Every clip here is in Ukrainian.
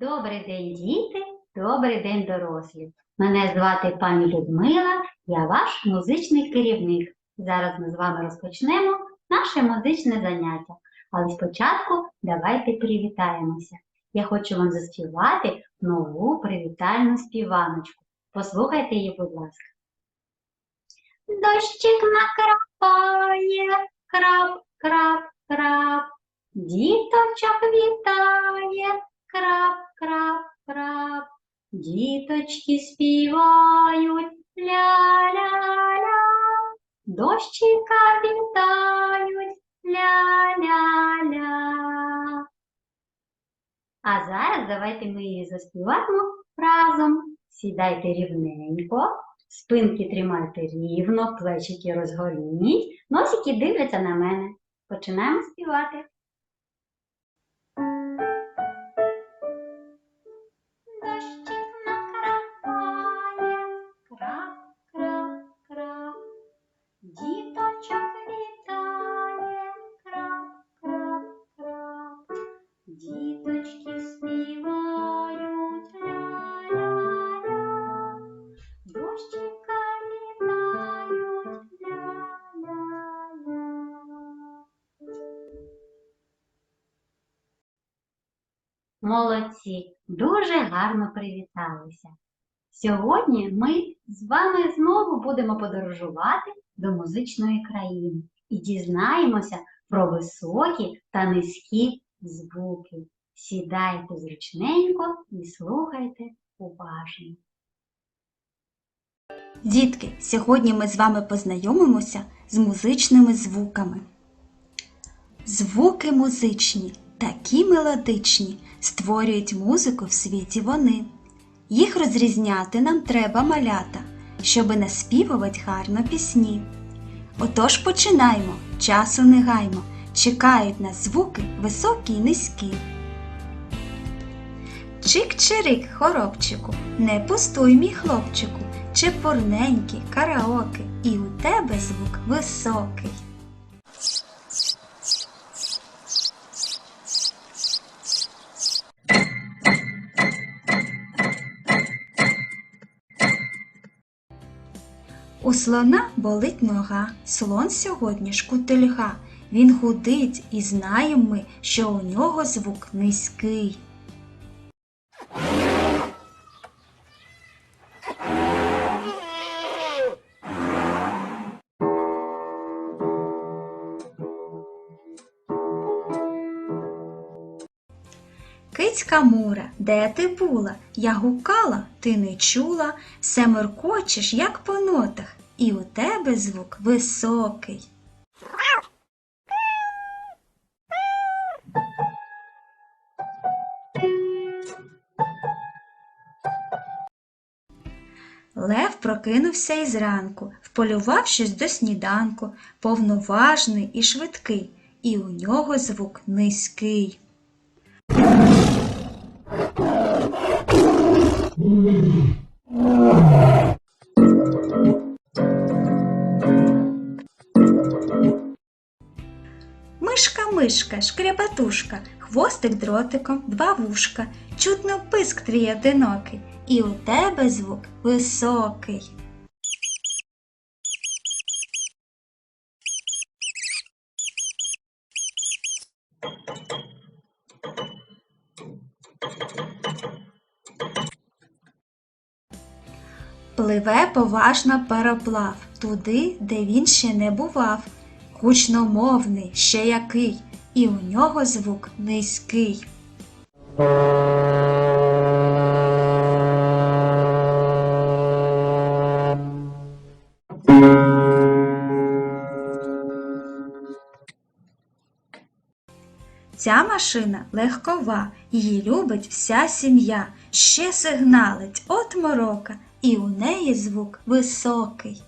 Добрий день, діти, добрий день, дорослі. Мене звати пані Людмила, я ваш музичний керівник. Зараз ми з вами розпочнемо наше музичне заняття. Але спочатку давайте привітаємося. Я хочу вам заспівати нову привітальну співаночку. Послухайте її, будь ласка. Дощик накрапає, крап, крап, крап. Діточок вітає. Діточки співають ля-ля-ля. Дощика вітають ля-ля-ля. А зараз давайте ми її заспіваємо разом. Сідайте рівненько, спинки тримайте рівно, плечики розгорніть, носики дивляться на мене. Починаємо співати. Молодці, дуже гарно привіталися. Сьогодні ми з вами знову будемо подорожувати до музичної країни і дізнаємося про високі та низькі звуки. Сідайте зручненько і слухайте уважно. Дітки, сьогодні ми з вами познайомимося з музичними звуками. Звуки музичні, такі мелодичні, створюють музику в світі вони. Їх розрізняти нам треба малята, щоби наспівувати гарно пісні. Отож починаємо, часу не гаймо, чекають нас звуки високі й низькі. Чик-чирик, хоробчику, не пустуй, мій хлопчику, чепурненький, караоке, і у тебе звук високий. У слона болить нога, слон сьогодні шкутильга. Він гудить, і знаємо ми, що у нього звук низький. Кицька Мура, де ти була? Я гукала, ти не чула, все меркочеш, як по нотах, і у тебе звук високий. Лев прокинувся із ранку, вполював щось до сніданку, повноважний і швидкий, і у нього звук низький. Мишка, мишка, шкрябатушка, хвостик дротиком, два вушка, чутно писк твій одинокий, і у тебе звук високий. Пливе поважно пароплав туди, де він ще не бував. Гучномовний, ще який, і у нього звук низький. Ця машина легкова, її любить вся сім'я, ще сигналить от морока, і у неї звук високий.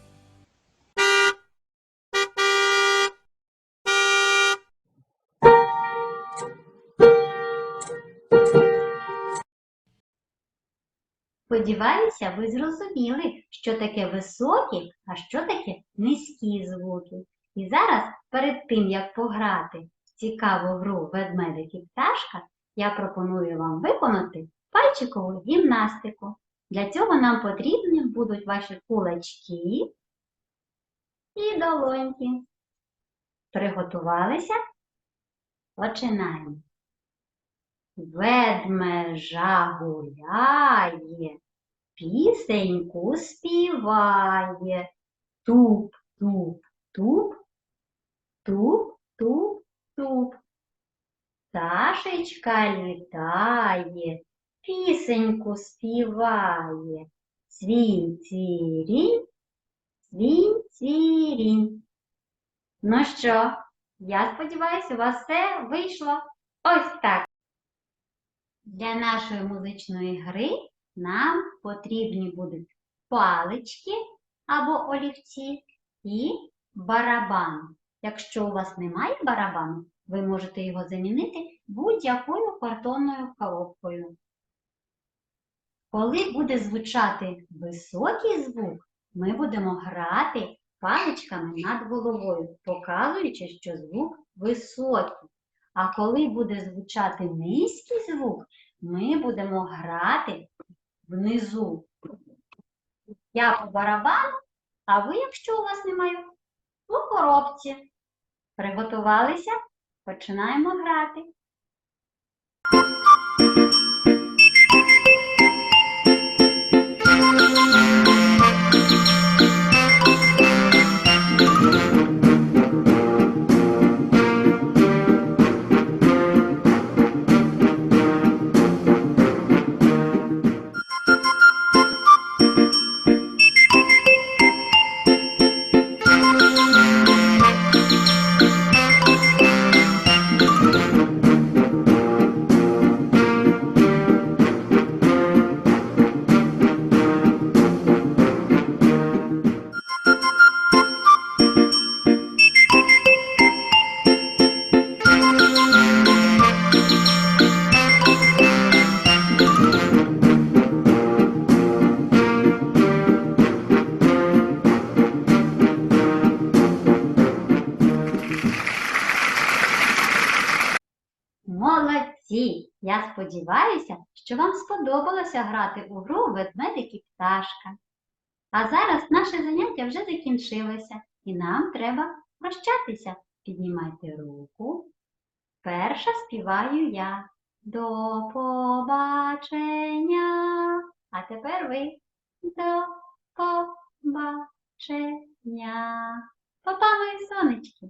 Сподіваюся, ви зрозуміли, що таке високі, а що таке низькі звуки. І зараз, перед тим як пограти в цікаву гру ведмедик і пташка, я пропоную вам виконати пальчикову гімнастику. Для цього нам потрібні будуть ваші кулачки і долоньки. Приготувалися? Починаємо. Ведмежа гуляє, пісеньку співає. Туп, туп, туп, туп, туп, туп. Пташечка літає, пісеньку співає. Свінь, цвірінь, свінь, цвірінь. Ну що, я сподіваюся, у вас все вийшло ось так. Для нашої музичної гри нам потрібні будуть палички або олівці і барабан. Якщо у вас немає барабану, ви можете його замінити будь-якою картонною. Коли буде звучати високий звук, ми будемо грати паличками над головою, показуючи, що звук високий. А коли буде звучати низький звук, ми будемо грати внизу. Я по барабану, а ви, якщо у вас немає, у коробці. Приготувалися? Починаємо грати. Я сподіваюся, що вам сподобалося грати у гру ведмедик і пташка. А зараз наше заняття вже закінчилося, і нам треба прощатися. Піднімайте руку. Перша співаю я. До побачення. А тепер ви. До побачення. Папа, мої сонечки.